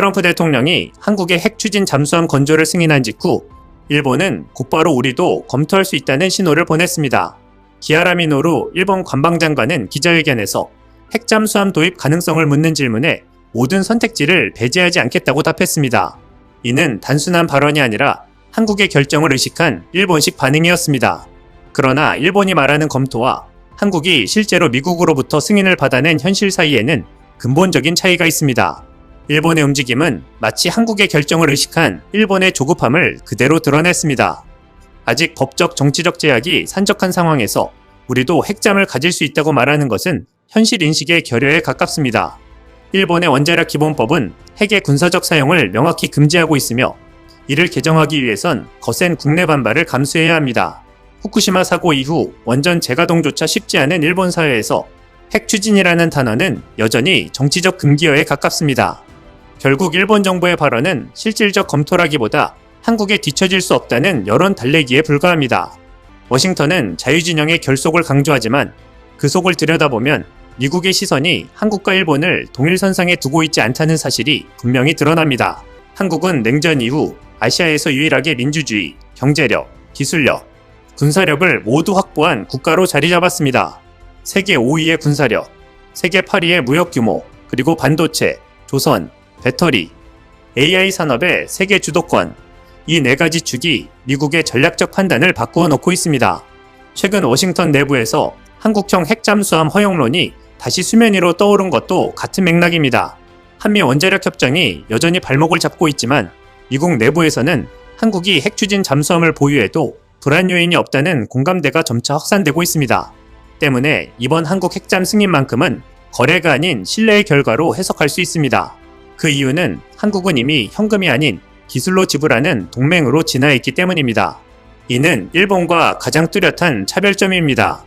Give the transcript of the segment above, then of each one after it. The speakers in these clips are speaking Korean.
트럼프 대통령이 한국의 핵 추진 잠수함 건조를 승인한 직후 일본은 곧바로 우리도 검토할 수 있다는 신호를 보냈습니다. 기아라 미노루 일본 관방장관은 기자회견에서 핵 잠수함 도입 가능성을 묻는 질문에 모든 선택지를 배제하지 않겠다고 답했습니다. 이는 단순한 발언이 아니라 한국의 결정을 의식한 일본식 반응이었습니다. 그러나 일본이 말하는 검토와 한국이 실제로 미국으로부터 승인을 받아낸 현실 사이에는 근본적인 차이가 있습니다. 일본의 움직임은 마치 한국의 결정을 의식한 일본의 조급함을 그대로 드러냈습니다. 아직 법적 정치적 제약이 산적한 상황에서 우리도 핵잠을 가질 수 있다고 말하는 것은 현실 인식의 결여에 가깝습니다. 일본의 원자력 기본법은 핵의 군사적 사용을 명확히 금지하고 있으며 이를 개정하기 위해선 거센 국내 반발을 감수해야 합니다. 후쿠시마 사고 이후 원전 재가동조차 쉽지 않은 일본 사회에서 핵 추진이라는 단어는 여전히 정치적 금기어에 가깝습니다. 결국 일본 정부의 발언은 실질적 검토라기보다 한국에 뒤처질 수 없다는 여론 달래기에 불과합니다. 워싱턴은 자유진영의 결속을 강조하지만 그 속을 들여다보면 미국의 시선이 한국과 일본을 동일선상에 두고 있지 않다는 사실이 분명히 드러납니다. 한국은 냉전 이후 아시아에서 유일하게 민주주의, 경제력, 기술력, 군사력을 모두 확보한 국가로 자리 잡았습니다. 세계 5위의 군사력, 세계 8위의 무역 규모, 그리고 반도체, 조선, 배터리, AI 산업의 세계 주도권, 이 네 가지 축이 미국의 전략적 판단을 바꾸어 놓고 있습니다. 최근 워싱턴 내부에서 한국형 핵잠수함 허용론이 다시 수면 위로 떠오른 것도 같은 맥락입니다. 한미 원자력 협정이 여전히 발목을 잡고 있지만 미국 내부에서는 한국이 핵 추진 잠수함을 보유해도 불안 요인이 없다는 공감대가 점차 확산되고 있습니다. 때문에 이번 한국 핵잠 승인만큼은 거래가 아닌 신뢰의 결과로 해석할 수 있습니다. 그 이유는 한국은 이미 현금이 아닌 기술로 지불하는 동맹으로 진화했기 때문입니다. 이는 일본과 가장 뚜렷한 차별점입니다.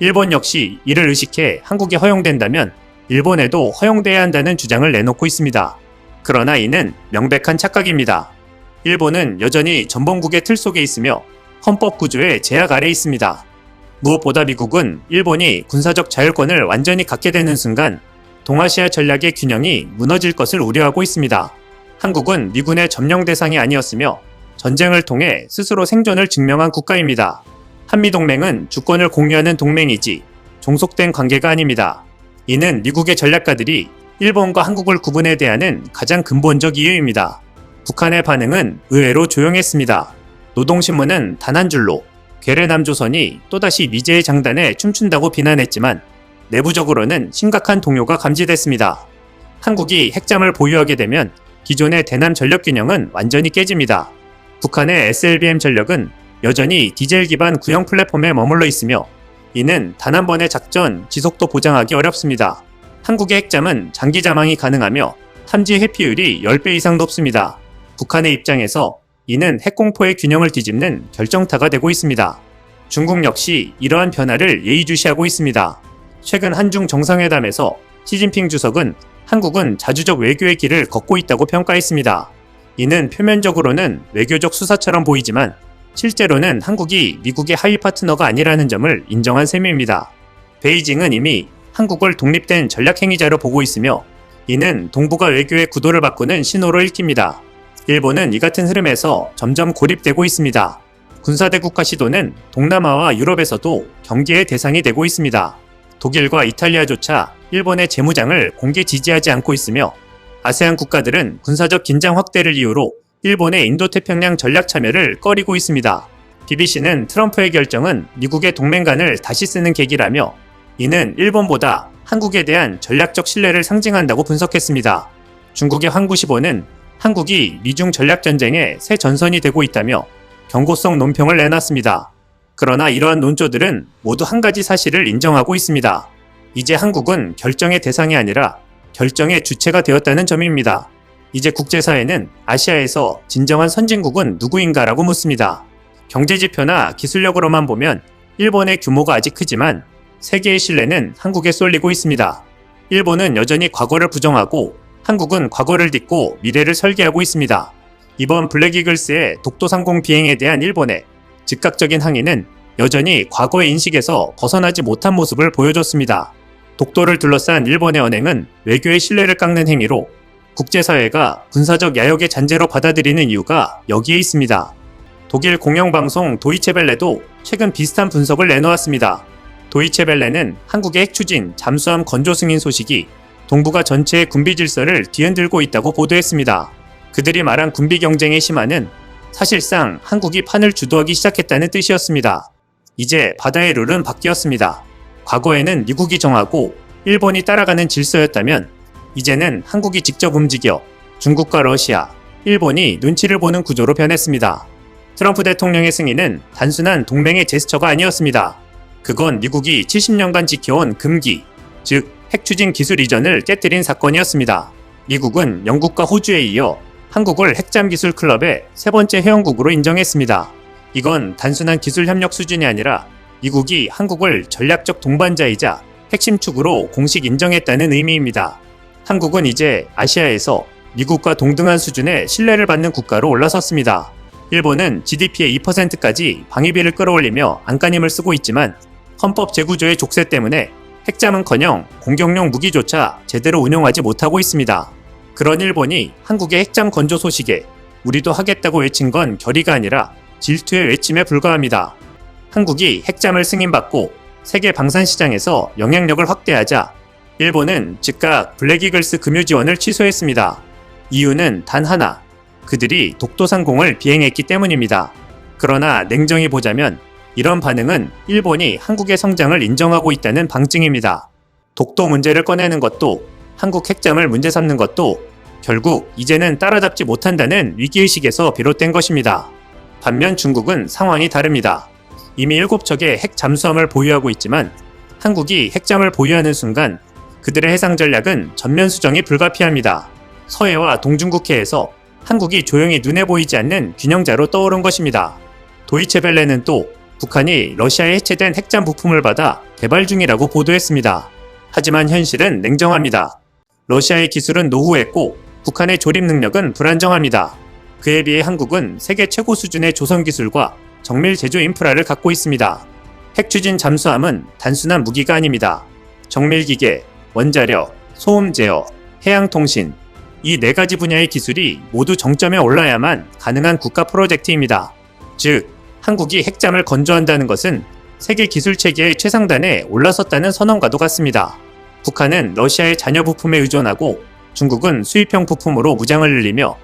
일본 역시 이를 의식해 한국이 허용된다면 일본에도 허용돼야 한다는 주장을 내놓고 있습니다. 그러나 이는 명백한 착각입니다. 일본은 여전히 전범국의 틀 속에 있으며 헌법 구조의 제약 아래 있습니다. 무엇보다 미국은 일본이 군사적 자율권을 완전히 갖게 되는 순간 동아시아 전략의 균형이 무너질 것을 우려하고 있습니다. 한국은 미군의 점령 대상이 아니었으며 전쟁을 통해 스스로 생존을 증명한 국가입니다. 한미동맹은 주권을 공유하는 동맹이지 종속된 관계가 아닙니다. 이는 미국의 전략가들이 일본과 한국을 구분해 대하는 가장 근본적 이유입니다. 북한의 반응은 의외로 조용했습니다. 노동신문은 단 한 줄로 괴뢰 남조선이 또다시 미제의 장단에 춤춘다고 비난했지만 내부적으로는 심각한 동요가 감지됐습니다. 한국이 핵잠을 보유하게 되면 기존의 대남 전력 균형은 완전히 깨집니다. 북한의 SLBM 전력은 여전히 디젤 기반 구형 플랫폼에 머물러 있으며 이는 단 한 번의 작전 지속도 보장하기 어렵습니다. 한국의 핵잠은 장기 자망이 가능하며 탐지 회피율이 10배 이상 높습니다. 북한의 입장에서 이는 핵공포의 균형을 뒤집는 결정타가 되고 있습니다. 중국 역시 이러한 변화를 예의주시하고 있습니다. 최근 한중 정상회담에서 시진핑 주석은 한국은 자주적 외교의 길을 걷고 있다고 평가했습니다. 이는 표면적으로는 외교적 수사처럼 보이지만 실제로는 한국이 미국의 하위 파트너가 아니라는 점을 인정한 셈입니다. 베이징은 이미 한국을 독립된 전략행위자로 보고 있으며 이는 동북아 외교의 구도를 바꾸는 신호로 읽힙니다. 일본은 이 같은 흐름에서 점점 고립되고 있습니다. 군사대국화 시도는 동남아와 유럽에서도 경계의 대상이 되고 있습니다. 독일과 이탈리아조차 일본의 재무장을 공개 지지하지 않고 있으며 아세안 국가들은 군사적 긴장 확대를 이유로 일본의 인도태평양 전략 참여를 꺼리고 있습니다. BBC는 트럼프의 결정은 미국의 동맹간을 다시 쓰는 계기라며 이는 일본보다 한국에 대한 전략적 신뢰를 상징한다고 분석했습니다. 중국의 황구시보는 한국이 미중 전략전쟁의 새 전선이 되고 있다며 경고성 논평을 내놨습니다. 그러나 이러한 논조들은 모두 한 가지 사실을 인정하고 있습니다. 이제 한국은 결정의 대상이 아니라 결정의 주체가 되었다는 점입니다. 이제 국제사회는 아시아에서 진정한 선진국은 누구인가라고 묻습니다. 경제지표나 기술력으로만 보면 일본의 규모가 아직 크지만 세계의 신뢰는 한국에 쏠리고 있습니다. 일본은 여전히 과거를 부정하고 한국은 과거를 딛고 미래를 설계하고 있습니다. 이번 블랙이글스의 독도 상공 비행에 대한 일본의 즉각적인 항의는 여전히 과거의 인식에서 벗어나지 못한 모습을 보여줬습니다. 독도를 둘러싼 일본의 언행은 외교의 신뢰를 깎는 행위로 국제사회가 군사적 야욕의 잔재로 받아들이는 이유가 여기에 있습니다. 독일 공영방송 도이체벨레도 최근 비슷한 분석을 내놓았습니다. 도이체벨레는 한국의 핵 추진 잠수함 건조 승인 소식이 동북아 전체의 군비 질서를 뒤흔들고 있다고 보도했습니다. 그들이 말한 군비 경쟁의 심화는 사실상 한국이 판을 주도하기 시작했다는 뜻이었습니다. 이제 바다의 룰은 바뀌었습니다. 과거에는 미국이 정하고 일본이 따라가는 질서였다면 이제는 한국이 직접 움직여 중국과 러시아, 일본이 눈치를 보는 구조로 변했습니다. 트럼프 대통령의 승인은 단순한 동맹의 제스처가 아니었습니다. 그건 미국이 70년간 지켜온 금기, 즉 핵추진 기술 이전을 깨뜨린 사건이었습니다. 미국은 영국과 호주에 이어 한국을 핵잠 기술 클럽의 세 번째 회원국으로 인정했습니다. 이건 단순한 기술 협력 수준이 아니라 미국이 한국을 전략적 동반자이자 핵심 축으로 공식 인정했다는 의미입니다. 한국은 이제 아시아에서 미국과 동등한 수준의 신뢰를 받는 국가로 올라섰습니다. 일본은 GDP의 2%까지 방위비를 끌어올리며 안간힘을 쓰고 있지만 헌법 제구조의 족쇄 때문에 핵잠은커녕 공격용 무기조차 제대로 운용하지 못하고 있습니다. 그런 일본이 한국의 핵잠 건조 소식에 우리도 하겠다고 외친 건 결의가 아니라 질투의 외침에 불과합니다. 한국이 핵잠을 승인받고 세계 방산 시장에서 영향력을 확대하자 일본은 즉각 블랙이글스 금유 지원을 취소했습니다. 이유는 단 하나. 그들이 독도 상공을 비행했기 때문입니다. 그러나 냉정히 보자면 이런 반응은 일본이 한국의 성장을 인정하고 있다는 방증입니다. 독도 문제를 꺼내는 것도 한국 핵잠을 문제 삼는 것도 결국 이제는 따라잡지 못한다는 위기의식에서 비롯된 것입니다. 반면 중국은 상황이 다릅니다. 이미 7척의 핵 잠수함을 보유하고 있지만 한국이 핵잠을 보유하는 순간 그들의 해상 전략은 전면 수정이 불가피합니다. 서해와 동중국해에서 한국이 조용히 눈에 보이지 않는 균형자로 떠오른 것입니다. 도이체벨레는 또 북한이 러시아에 해체된 핵잠 부품을 받아 개발 중이라고 보도했습니다. 하지만 현실은 냉정합니다. 러시아의 기술은 노후했고 북한의 조립 능력은 불안정합니다. 그에 비해 한국은 세계 최고 수준의 조선 기술과 정밀 제조 인프라를 갖고 있습니다. 핵 추진 잠수함은 단순한 무기가 아닙니다. 정밀 기계, 원자력, 소음 제어, 해양 통신, 이 네 가지 분야의 기술이 모두 정점에 올라야만 가능한 국가 프로젝트입니다. 즉, 한국이 핵잠을 건조한다는 것은 세계 기술 체계의 최상단에 올라섰다는 선언과도 같습니다. 북한은 러시아의 잔여 부품에 의존하고 중국은 수입형 부품으로 무장을 늘리며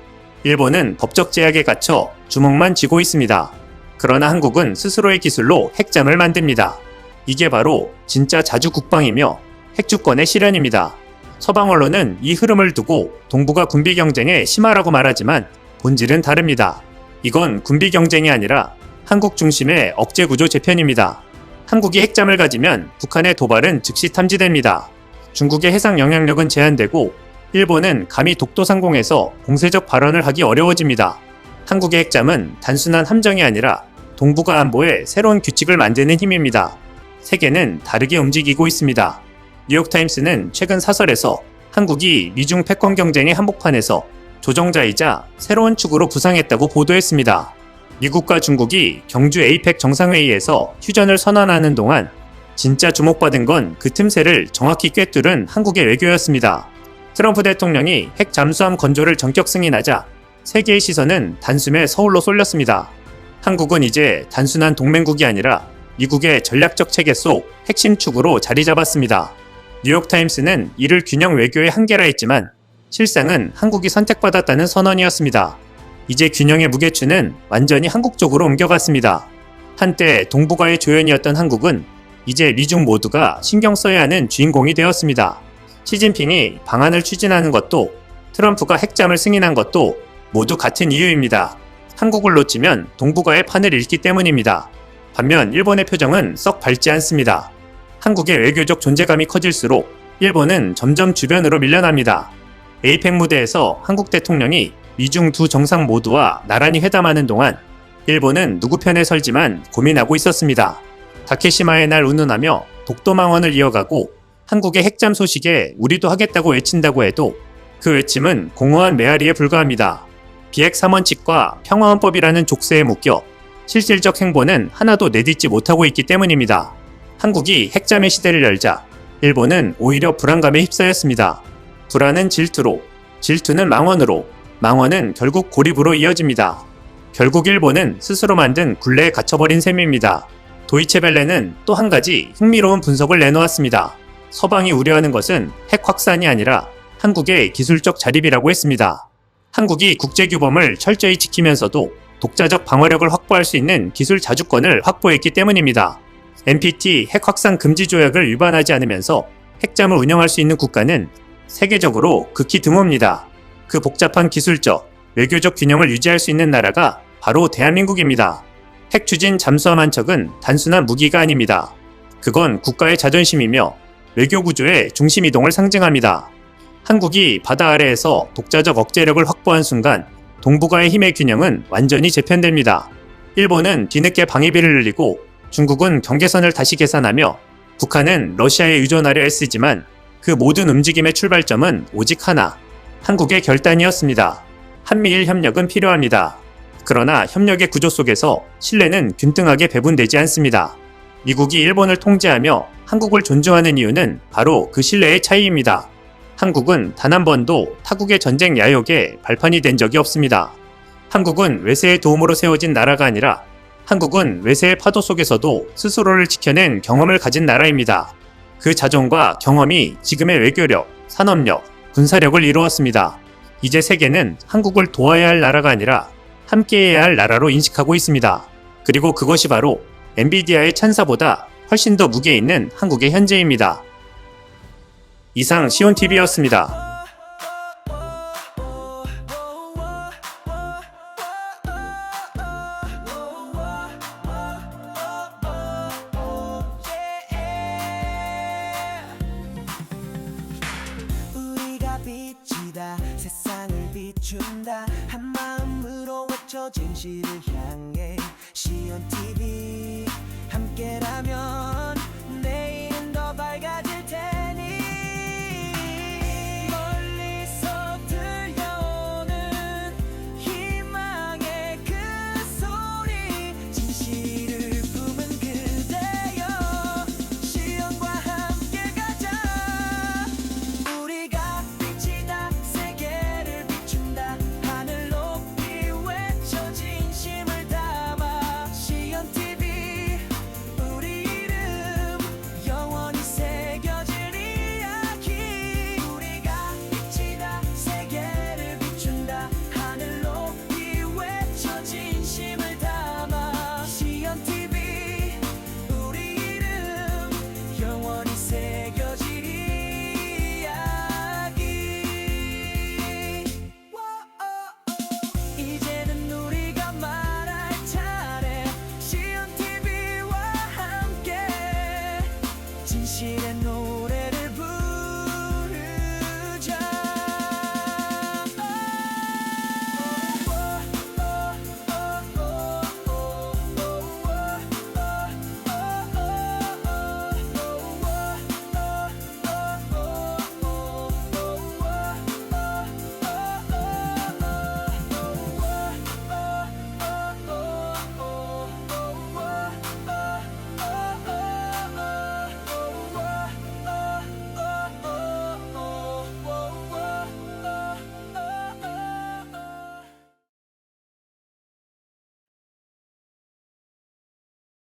일본은 법적 제약에 갇혀 주먹만 쥐고 있습니다. 그러나 한국은 스스로의 기술로 핵잠을 만듭니다. 이게 바로 진짜 자주 국방이며 핵주권의 실현입니다. 서방 언론은 이 흐름을 두고 동북아 군비 경쟁의 심화라고 말하지만 본질은 다릅니다. 이건 군비 경쟁이 아니라 한국 중심의 억제 구조 재편입니다. 한국이 핵잠을 가지면 북한의 도발은 즉시 탐지됩니다. 중국의 해상 영향력은 제한되고 일본은 감히 독도 상공에서 공세적 발언을 하기 어려워집니다. 한국의 핵잠은 단순한 함정이 아니라 동북아 안보에 새로운 규칙을 만드는 힘입니다. 세계는 다르게 움직이고 있습니다. 뉴욕타임스는 최근 사설에서 한국이 미중 패권 경쟁의 한복판에서 조정자이자 새로운 축으로 부상했다고 보도했습니다. 미국과 중국이 경주 에이펙 정상회의에서 휴전을 선언하는 동안 진짜 주목받은 건 그 틈새를 정확히 꿰뚫은 한국의 외교였습니다. 트럼프 대통령이 핵 잠수함 건조를 전격 승인하자 세계의 시선은 단숨에 서울로 쏠렸습니다. 한국은 이제 단순한 동맹국이 아니라 미국의 전략적 체계 속 핵심 축으로 자리 잡았습니다. 뉴욕타임스는 이를 균형 외교의 한계라 했지만 실상은 한국이 선택받았다는 선언이었습니다. 이제 균형의 무게추는 완전히 한국 쪽으로 옮겨갔습니다. 한때 동북아의 조연이었던 한국은 이제 미중 모두가 신경 써야 하는 주인공이 되었습니다. 시진핑이 방안을 추진하는 것도 트럼프가 핵잠을 승인한 것도 모두 같은 이유입니다. 한국을 놓치면 동북아의 판을 잃기 때문입니다. 반면 일본의 표정은 썩 밝지 않습니다. 한국의 외교적 존재감이 커질수록 일본은 점점 주변으로 밀려납니다. 에이펙 무대에서 한국 대통령이 미중 두 정상 모두와 나란히 회담하는 동안 일본은 누구 편에 설지만 고민하고 있었습니다. 다케시마의 날 운운하며 독도망원을 이어가고 한국의 핵잠 소식에 우리도 하겠다고 외친다고 해도 그 외침은 공허한 메아리에 불과합니다. 비핵 삼원칙과 평화헌법이라는 족쇄에 묶여 실질적 행보는 하나도 내딛지 못하고 있기 때문입니다. 한국이 핵잠의 시대를 열자 일본은 오히려 불안감에 휩싸였습니다. 불안은 질투로, 질투는 망원으로, 망원은 결국 고립으로 이어집니다. 결국 일본은 스스로 만든 굴레에 갇혀버린 셈입니다. 도이체벨레는 또 한 가지 흥미로운 분석을 내놓았습니다. 서방이 우려하는 것은 핵 확산이 아니라 한국의 기술적 자립이라고 했습니다. 한국이 국제 규범을 철저히 지키면서도 독자적 방어력을 확보할 수 있는 기술 자주권을 확보했기 때문입니다. NPT 핵 확산 금지 조약을 위반하지 않으면서 핵잠을 운영할 수 있는 국가는 세계적으로 극히 드뭅니다. 그 복잡한 기술적, 외교적 균형을 유지할 수 있는 나라가 바로 대한민국입니다. 핵 추진 잠수함 한 척은 단순한 무기가 아닙니다. 그건 국가의 자존심이며 외교 구조의 중심 이동을 상징합니다. 한국이 바다 아래에서 독자적 억제력을 확보한 순간 동북아의 힘의 균형은 완전히 재편됩니다. 일본은 뒤늦게 방위비를 늘리고 중국은 경계선을 다시 계산하며 북한은 러시아에 의존하려 애쓰지만 그 모든 움직임의 출발점은 오직 하나, 한국의 결단이었습니다. 한미일 협력은 필요합니다. 그러나 협력의 구조 속에서 신뢰는 균등하게 배분되지 않습니다. 미국이 일본을 통제하며 한국을 존중하는 이유는 바로 그 신뢰의 차이입니다. 한국은 단 한 번도 타국의 전쟁 야욕에 발판이 된 적이 없습니다. 한국은 외세의 도움으로 세워진 나라가 아니라 한국은 외세의 파도 속에서도 스스로를 지켜낸 경험을 가진 나라입니다. 그 자존과 경험이 지금의 외교력, 산업력, 군사력을 이루었습니다. 이제 세계는 한국을 도와야 할 나라가 아니라 함께해야 할 나라로 인식하고 있습니다. 그리고 그것이 바로 엔비디아의 찬사보다 훨씬 더 무게 있는 한국의 현재입니다. 이상 시온TV였습니다.